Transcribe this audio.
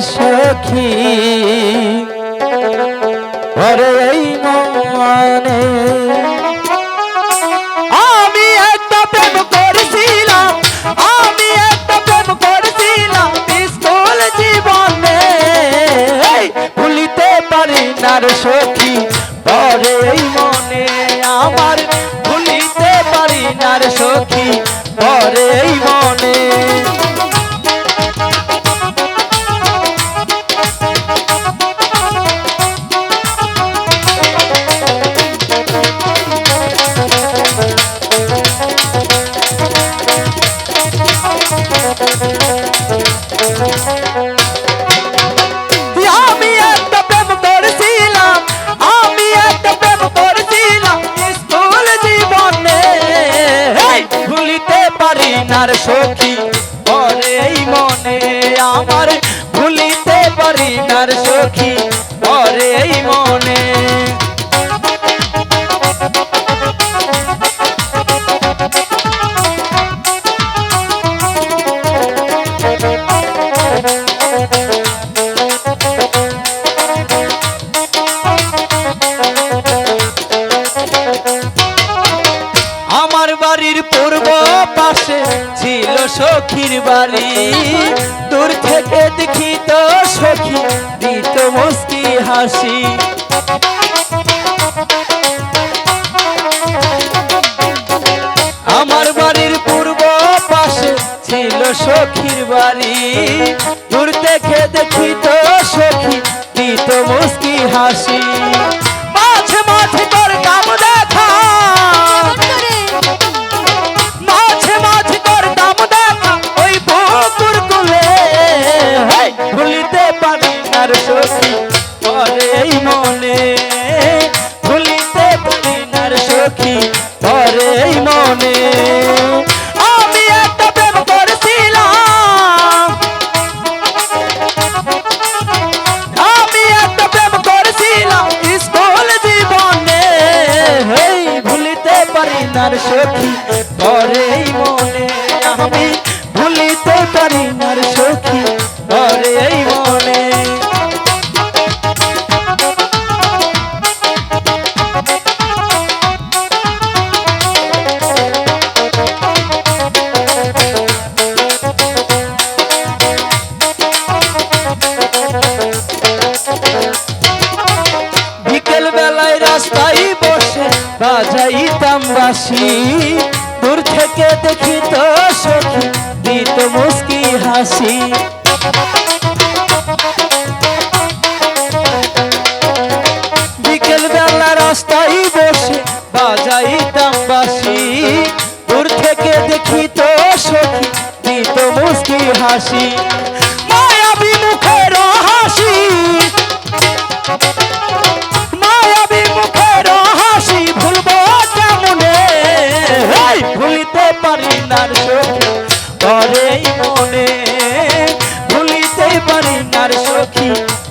সখী। ঘরে এই মানে। আমি একটা প্রেম করেছিলাম, আমি একটা প্রেম করেছিলাম স্কুল জীবনে। ভুলিতে পারি না রে সখী এই মনে। আমার ভুলিতে পারি না সখী এই মনে। রে সখী পরে এই মনে আমার। ভুলিতে পারি তার সখী মনে পূর্ব পাশে ছিল সখীর বাড়ি। দূর থেকে দেখি তো সখী, দিত মুস্কি হাসি। আমার বাড়ির পূর্ব পাশে ছিল সখীর বাড়ি। দূর থেকে দেখি তো সখী, দিত মুস্কি হাসি। না সখী বাসি দূর থেকে দেখি তো সখী, দিত মুস্কি হাসি। বিকেল বেলা রাস্তায় বসে বাজাইতাম বাসি দূর থেকে দেখি তো সখী, দিত মুস্কি হাসি। মায়াবী মুখের হাসি। money, not a show key.